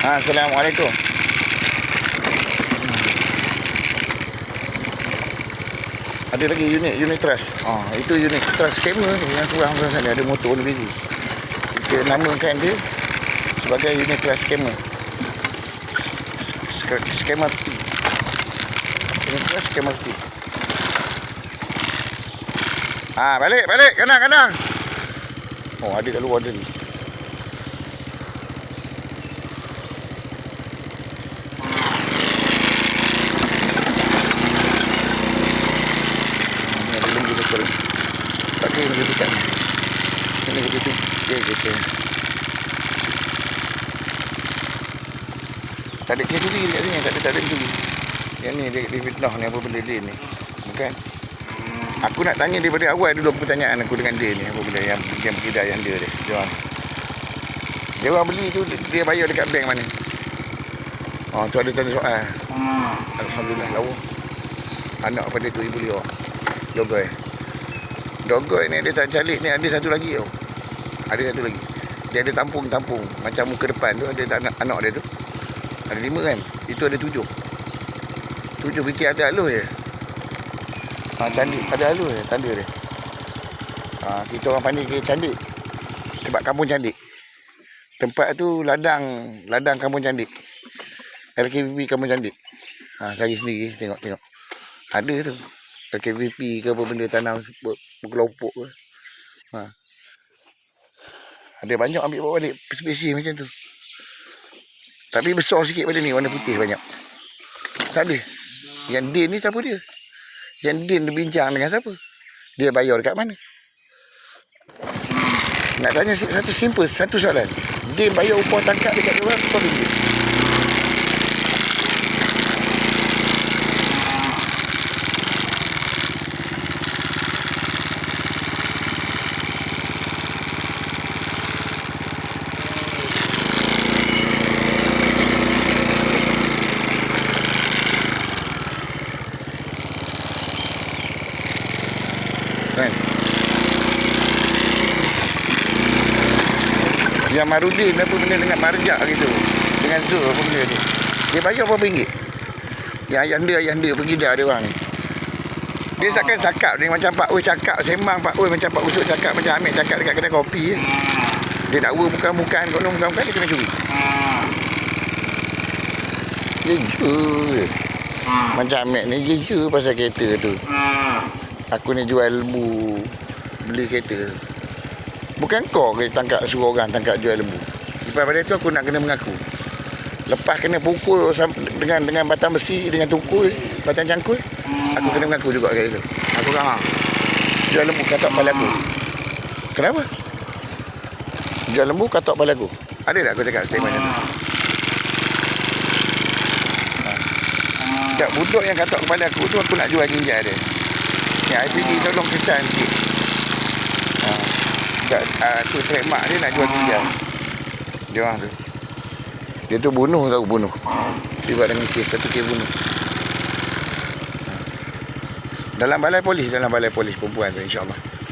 Ha, Assalamualaikum. Ada lagi unit unit trust. Ah, itu unit trust scammer ni yang kurang kurang sana ada motor ni biru. Kita namakan dia sebagai unit trust scammer. Sk- Scammer T. Unit trust scammer T. Ah, balik balik kanan kanan. Oh, ada kat luar ada. Ni ada lembu betul. Tak kira dia dekat ni. Ini kita tu. Dia kita. Sini. Tak ada, tak ada curi. Yang ni dia, dia fitnah ni apa benda dia ni. Bukan. Aku nak tanya daripada awal dulu pertanyaan aku dengan dia ni. Apa benda yang yang yang dia dia. Dia orang. Dia orang beli tu dia bayar dekat bank mana. Oh tu ada tanda soal. Alhamdulillah lawa. Anak pada tu ibu dia. Dogoy. Dogoy ni dia tak calik ni ada satu lagi tau. Ada satu lagi. Dia ada tampung-tampung. Macam muka depan tu ada anak, anak dia tu. Ada lima kan. Itu ada tujuh. Tujuh binti ada alus je. Ha, candik. Ada alus je tanda dia. Ha, kita orang panggil ke candik. Sebab kampung candik. Tempat tu ladang ladang kampung candik. LKVP kampung candik. Ha, cari sendiri tengok-tengok. Ada tu. LKVP ke apa benda tanam berkelompok ke. Ha. Ada banyak ambil bawa balik spesies macam tu. Tapi besar sikit pada ni warna putih banyak. Tak ada. Yang Din ni siapa dia? Yang Din dia bincang dengan siapa? Dia bayar dekat mana? Nak tanya satu simple, satu soalan. Din bayar upah tangkap dekat dia berapa ringgit? Kan? Yang Marudin apa benda dengan Marjak gitu. Dengan Zul apa benda tu. Dia bayar berapa ringgit? Yang ayah dia, ayah dia pergi dah dia orang ni. Dia takkan cakap dia macam Pak Oi cakap sembang Pak Oi macam Pak Usuk cakap macam Amir cakap dekat kedai kopi je. Dia dakwa bukan-bukan konon bukan-bukan dia kena curi. Dia je. Macam Amir ni je je pasal kereta tu. Aku ni jual lembu Beli kereta Bukan kau ke tangkap suruh orang tangkap jual lembu Lepas pada tu aku nak kena mengaku Lepas kena pukul dengan dengan batang besi Dengan tukul Batang cangkul Aku kena mengaku juga kat itu Aku kata "Ha, Jual lembu katok kepala aku Kenapa? Jual lembu katok kepala aku Ada tak aku cakap statement macam tu? Ha. Tak budak yang katok kepala aku tu Aku nak jual ginjal dia Ya, IPD tolong kesan sikit. Tak, uh, tu trademark dia nak jual ginjal. Dia orang tu. Dia tu bunuh tau bunuh. Tiba dengan kes satu kes bunuh. Dalam balai polis, dalam balai polis perempuan tu insyaAllah.